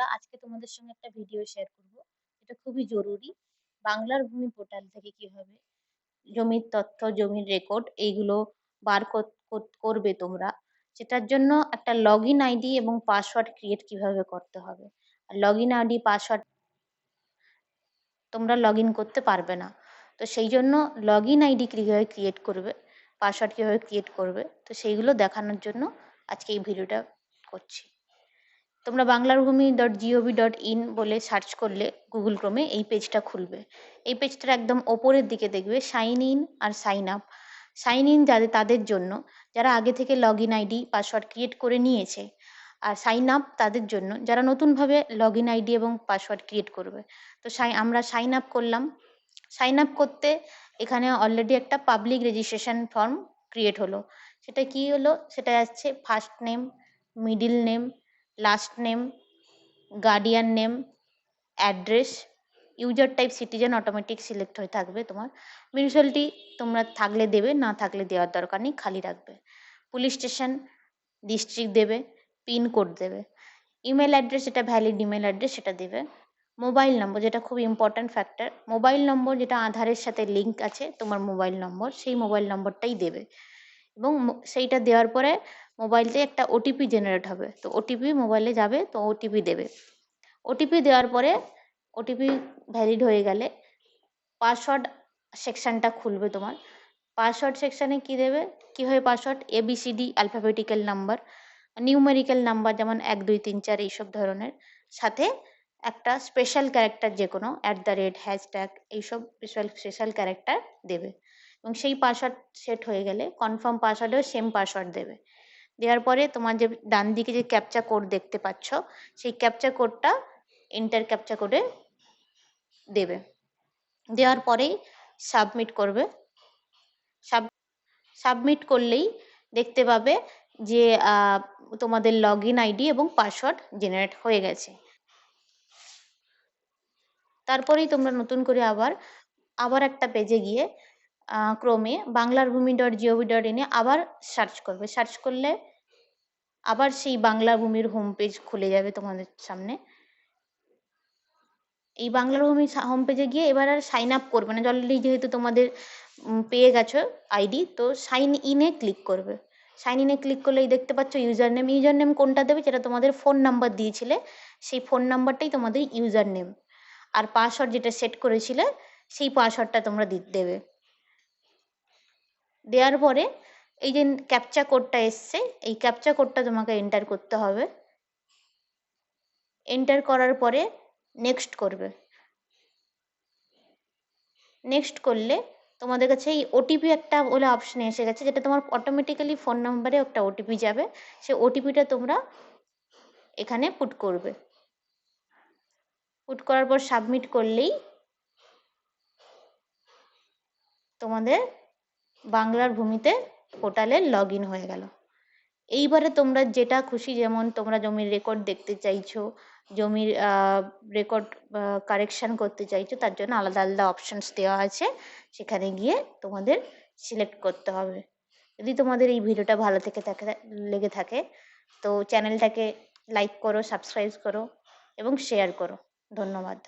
বন্ধুরা আজকে তোমাদের সঙ্গে একটা ভিডিও শেয়ার করব। এটা খুবই জরুরি। বাংলার ভূমি পোর্টাল থেকে কীভাবে জমির তথ্য, জমির রেকর্ড এইগুলো বার করবে তোমরা, সেটার জন্য একটা লগ ইন আইডি এবং পাসওয়ার্ড ক্রিয়েট কীভাবে করতে হবে। আর লগ ইন আইডি পাসওয়ার্ড তোমরা লগ ইন করতে পারবে না। তো সেই জন্য লগ ইন আইডি কীভাবে ক্রিয়েট করবে পাসওয়ার্ড কীভাবে ক্রিয়েট করবে, তো সেইগুলো দেখানোর জন্য আজকে এই ভিডিওটা করছি। তোমরা বাংলার bhumi dot gov dot in বলে সার্চ করলে গুগল ক্রোমে এই পেজটা খুলবে। এই পেজটার একদম ওপরের দিকে দেখবে সাইন ইন আর সাইন আপ সাইন ইন যাদের তাদের জন্য, যারা আগে থেকে log in ID password create করে নিয়েছে, আর সাইন আপ তাদের জন্য, যারা নতুনভাবে লগ ইন আইডি এবং পাসওয়ার্ড ক্রিয়েট করবে। তো সাই আমরা সাইন আপ করলাম। সাইন আপ করতে এখানে অলরেডি একটা পাবলিক রেজিস্ট্রেশন ফর্ম ক্রিয়েট হলো। সেটা কি হলো? সেটা যাচ্ছে first name middle name last name guardian name address user type citizen automatic select হয়ে থাকবে তোমার। মিউনিসিপ্যালিটি তোমরা থাকলে দেবে, না থাকলে দেওয়ার দরকার নেই, খালি রাখবে। পুলিশ স্টেশন ডিস্ট্রিক্ট দেবে পিনকোড দেবে। ইমেল অ্যাড্রেস যেটা ভ্যালিড ইমেল অ্যাড্রেস সেটা দেবে। মোবাইল নম্বর যেটা খুব ইম্পর্ট্যান্ট ফ্যাক্টর মোবাইল নম্বর যেটা আধারের সাথে লিঙ্ক আছে, তোমার মোবাইল নম্বর সেই মোবাইল নম্বরটাই দেবে। এবং সেইটা দেওয়ার পরে মোবাইলতে একটা ওটিপি জেনারেট হবে। তো ওটিপি মোবাইলে যাবে, তো ওটিপি দেবে। ওটিপি দেওয়ার পরে ওটিপি ভ্যালিড হয়ে গেলে পাসওয়ার্ড সেকশানটা খুলবে তোমার। পাসওয়ার্ড সেকশানে কি দেবে? কীভাবে password A B C D alphabetical number numerical number যেমন এক, দুই, তিন, চার এইসব ধরনের। সাথে একটা স্পেশাল ক্যারেক্টার যে কোনো অ্যাট দ্য রেট হ্যাশট্যাগ এইসব স্পেশাল স্পেশাল ক্যারেক্টার দেবে। এবং সেই পাসওয়ার্ড সেট হয়ে গেলে কনফার্ম পাসওয়ার্ডেও সেম পাসওয়ার্ড দেবে। দেওয়ার পরে তোমার যে ডান দিকে যে ক্যাপচা কোড দেখতে পাচ্ছ, সেই ক্যাপচা কোডটা এন্টার ক্যাপচা কোডে দেবে। দেওয়ার পরেই সাবমিট করবে। সাব সাবমিট করলেই দেখতে পাবে যে তোমাদের লগ ইন আইডি এবং পাসওয়ার্ড জেনারেট হয়ে গেছে। তারপরেই তোমরা নতুন করে আবার আবার একটা পেজে গিয়ে ক্রমে বাংলার ভূমি ডট জিওভি ডট ইনে আবার সার্চ করবে। সার্চ করলে আবার সেই বাংলা ভূমির হোম পেজ খুলে যাবে তোমাদের সামনে। এই বাংলার ভূমি হোম পেজে গিয়ে এবার আর সাইন আপ করবে না। অলরেডি যেহেতু তোমাদের পেয়ে গেছো আইডি তো সাইন ইনে ক্লিক করবে। সাইন ইনে ক্লিক করলেই দেখতে পাচ্ছ ইউজার নেম ইউজার নেম কোনটা দেবে? যেটা তোমাদের ফোন নাম্বার দিয়েছিলে, সেই ফোন নাম্বারটাই তোমাদের ইউজার নেম আর পাসওয়ার্ড যেটা সেট করেছিলে, সেই পাসওয়ার্ডটা তোমরা দেবে। দেওয়ার পরে এই যে ক্যাপচা কোডটা এসছে, এই ক্যাপচা কোডটা তোমাকে এন্টার করতে হবে। এন্টার করার পরে নেক্সট করবে। নেক্সট করলে তোমাদের কাছে এই ওটিপি একটা বলে অপশন এসে গেছে, যেটা তোমার অটোমেটিক্যালি ফোন নাম্বারে একটা ওটিপি যাবে। সেই ওটিপিটা তোমরা এখানে পুট করবে। পুট করার পর সাবমিট করলেই তোমাদের বাংলার ভূমিতে পোর্টালে লগ ইন হয়ে গেল। এইবারে তোমরা যেটা খুশি, যেমন তোমরা জমির রেকর্ড দেখতে চাইছো, জমির রেকর্ড কারেকশান করতে চাইছো, তার জন্য আলাদা আলাদা অপশানস দেওয়া আছে। সেখানে গিয়ে তোমাদের সিলেক্ট করতে হবে। যদি তোমাদের এই ভিডিওটা ভালো থেকে থাকে, লেগে থাকে, তো চ্যানেলটাকে লাইক করো সাবস্ক্রাইব করো, এবং শেয়ার করো। ধন্যবাদ।